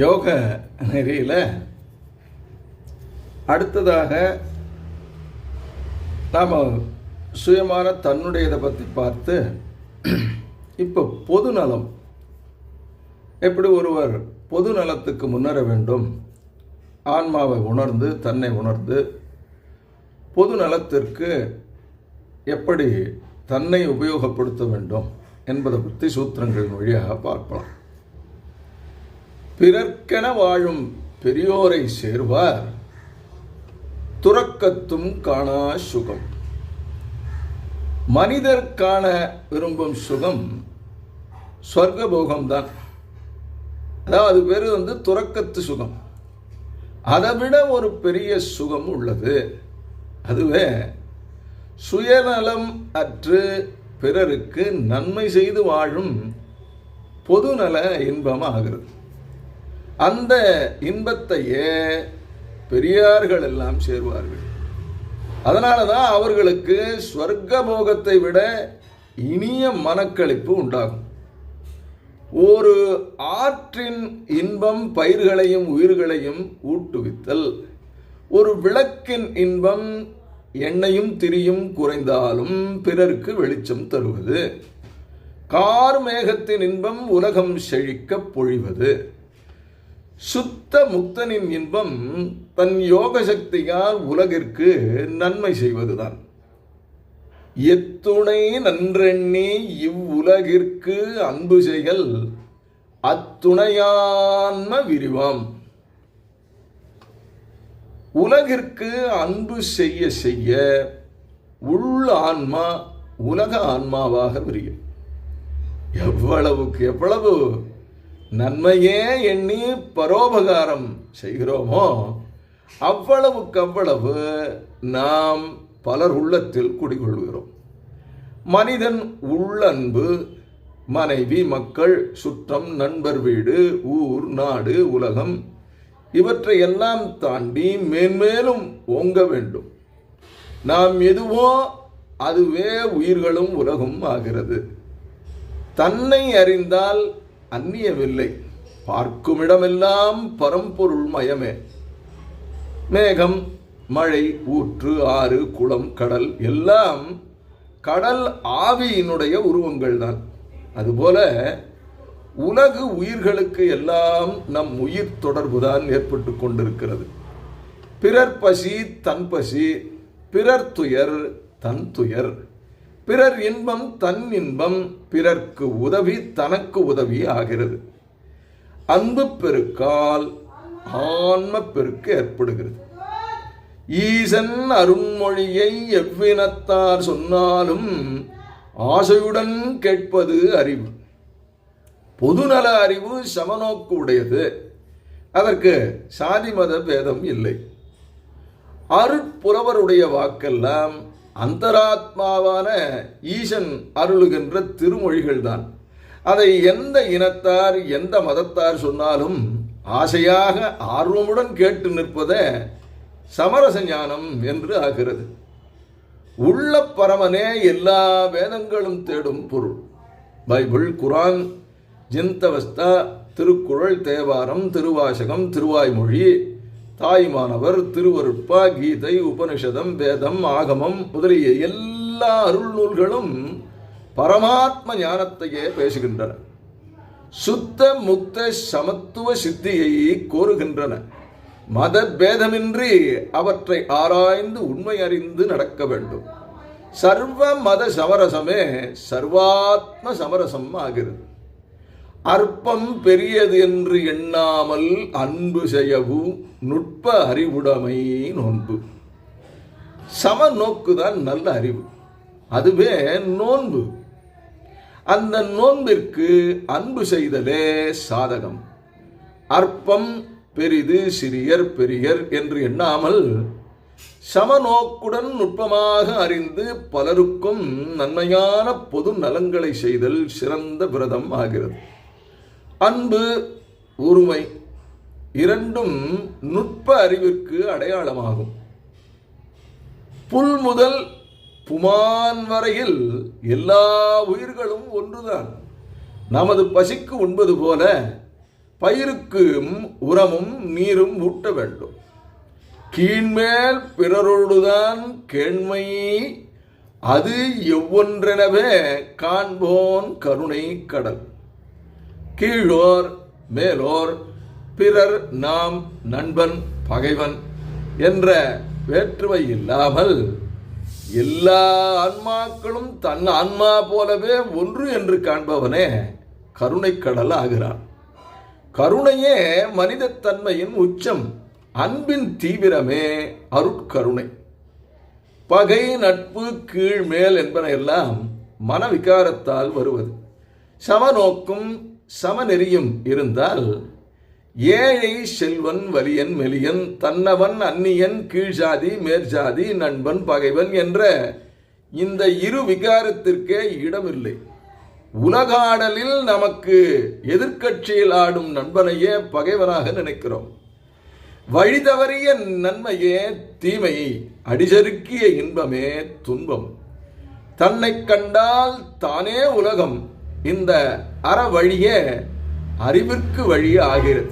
யோக நெறியில் அடுத்ததாக நாம் சுயமான தன்னுடையதை பற்றி பார்த்து இப்போ பொது நலம். எப்படி ஒருவர் பொது நலத்துக்கு முன்னேற வேண்டும்? ஆன்மாவை உணர்ந்து தன்னை உணர்ந்து பொது நலத்திற்கு எப்படி தன்னை உபயோகப்படுத்த வேண்டும் என்பதை பற்றி சூத்திரங்களின் வழியாக பார்க்கலாம். பிறர்க்கென வாழும் பெரியோரை சேர்வார். துறக்கத்தும் காணா சுகம். மனிதர் காண விரும்பும் சுகம் சொர்க்கபோகம்தான். அதாவது பேர் வந்து துறக்கத்து சுகம். அதை விட ஒரு பெரிய சுகம் உள்ளது. அதுவே சுயநலம் அற்று பிறருக்கு நன்மை செய்து வாழும் பொதுநல இன்பமாகிறது. அந்த இன்பத்தையே பெரியார்கள் எல்லாம் சேர்வார்கள். அதனால தான் அவர்களுக்கு ஸ்வர்க்க போகத்தை விட இனிய மனக்களிப்பு உண்டாகும். ஒரு ஆற்றின் இன்பம் பயிர்களையும் உயிர்களையும் ஊட்டுவித்தல் ஒரு விளக்கின் இன்பம் எண்ணெயும் திரியும் குறைந்தாலும் பிறருக்கு வெளிச்சம் தருவது கார் மேகத்தின் இன்பம் உலகம் செழிக்க பொழிவது. சுத்த முக்தனின் இன்பம் தன் யோக சக்தியால் உலகிற்கு நன்மை செய்வதுதான். எத்துணை நன்றெண்ணி இவ்வுலகிற்கு அன்பு செய்கள் அத்துணையான்ம விரிவாம். உலகிற்கு அன்பு செய்ய செய்ய உள் ஆன்மா உலக ஆன்மாவாக விரியும். எவ்வளவுக்கு எவ்வளவு நன்மையே எண்ணி பரோபகாரம் செய்கிறோமோ அவ்வளவுக்கு அவ்வளவு நாம் பலர் உள்ளத்தில் குடிகொள்கிறோம். மனிதன் உள்ளன்பு மனைவி மக்கள் சுற்றம் நண்பர் வீடு ஊர் நாடு உலகம் இவற்றை எல்லாம் தாண்டி மேன்மேலும் ஓங்க வேண்டும். நாம் எதுவோ அதுவே உயிர்களும் உலகும் ஆகிறது. தன்னை அறிந்தால் அந்நியமில்லை பார்க்குமிடமெல்லாம் பரம்பொருள் மயமே. மேகம் மழை ஊற்று ஆறு குளம் கடல் எல்லாம் கடல் ஆவியினுடைய உருவங்கள் தான் அதுபோல உலகு உயிர்களுக்கு எல்லாம் நம் உயிர் தொடர்புதான் ஏற்பட்டு கொண்டிருக்கிறது. பிறர் பசி தன் பசி பிறர் துயர் தன் துயர். பிறர் இன்பம் தன் இன்பம் பிறர்க்கு உதவி தனக்கு உதவி ஆகிறது. அன்பு பெருக்கால் ஆன்ம பெருக்கு ஏற்படுகிறது. ஈசன் அருண்மொழியை எவ்வினத்தார் சொன்னாலும் ஆசையுடன் கேட்பது அறிவு. பொதுநல அறிவு சமநோக்கு உடையது. அதற்கு சாதி மத பேதம் இல்லை. அருட்புறவருடைய வாக்கெல்லாம் அந்தராத்மாவான ஈசன் அருளுகின்ற திருமொழிகள் தான் அதை எந்த இனத்தார் எந்த மதத்தார் சொன்னாலும் ஆசையாக ஆர்வமுடன் கேட்டு நிற்பதே சமரச ஞானம் என்று ஆகிறது. உள்ள பரமனே எல்லா வேதங்களும் தேடும் பொருள். Bible Quran Zend Avesta Thirukkural Thevaram Thiruvasagam Thiruvaimozhi Thayumanavar Thiruvarutpa Gita உபனிஷதம் வேதம் ஆகமம் முதலிய எல்லா அருள் நூல்களும் பரமாத்ம ஞானத்தையே பேசுகின்றன. சுத்த முக்த சமத்துவ சித்தியை கோருகின்றன. மத பேதமின்றி அவற்றை ஆராய்ந்து உண்மை அறிந்து நடக்க வேண்டும். சர்வ மத சமரசமே சர்வாத்ம சமரசம் ஆகிறது. அற்பம் பெரியது என்று எண்ணாமல் அன்பு செய்யவு நுட்ப அறிவுடைமை நோன்பு. சம நோக்குதான் நல்ல அறிவு. அதுவே நோன்பு. அந்த நோன்பிற்கு அன்பு செய்தலே சாதகம். அற்பம் பெரிது சிறியர் பெரியர் என்று எண்ணாமல் சமநோக்குடன் நுட்பமாக அறிந்து பலருக்கும் நன்மையான பொது நலங்களை செய்தல் சிறந்த விரதம் ஆகிறது. அன்பு உரிமை இரண்டும் நுட்ப அறிவிற்கு அடையாளமாகும். புல் முதல் புமான் வரையில் எல்லா உயிர்களும் ஒன்றுதான். நமது பசிக்கு உண்பது போல பயிருக்கும் உரமும் நீரும் ஊட்ட வேண்டும். கீழ்மேல் பிறரோடுதான் கேண்மை அது எவ்வொன்றெனவே காண்போன் கருணை கடல். கீழோர் மேலோர் பிறர் நாம் நண்பன் பகைவன் என்ற வேற்றுமை இல்லாமல் எல்லா ஆன்மாக்களும் தன் ஆன்மா போலவே ஒன்று என்று காண்பவனே கருணைக்கடல் ஆகிறான். கருணையே மனிதத்தன்மையின் உச்சம் அன்பின் தீவிரமே அருட்கருணை. பகை நட்பு கீழ் மேல் என்பன எல்லாம் மனவிகாரத்தால் வருவது. சமநோக்கும் சமநெறியும் இருந்தால் ஏழை செல்வன் வலியன் மெலியன் தன்னவன் அந்நியன் கீழ்ஜாதி மேற்ஜாதி நண்பன் பகைவன் என்ற இந்த இரு விகாரத்திற்கே இடமில்லை. உலகாடலில் நமக்கு எதிர்க்கட்சியில் ஆடும் நண்பனையே பகைவனாக நினைக்கிறோம். வழிதவறிய நன்மையே தீமை அடிசறுக்கிய இன்பமே துன்பம். தன்னை கண்டால் தானே உலகம் இந்த அற வழியே அறிவிற்கு வழி ஆகிறது.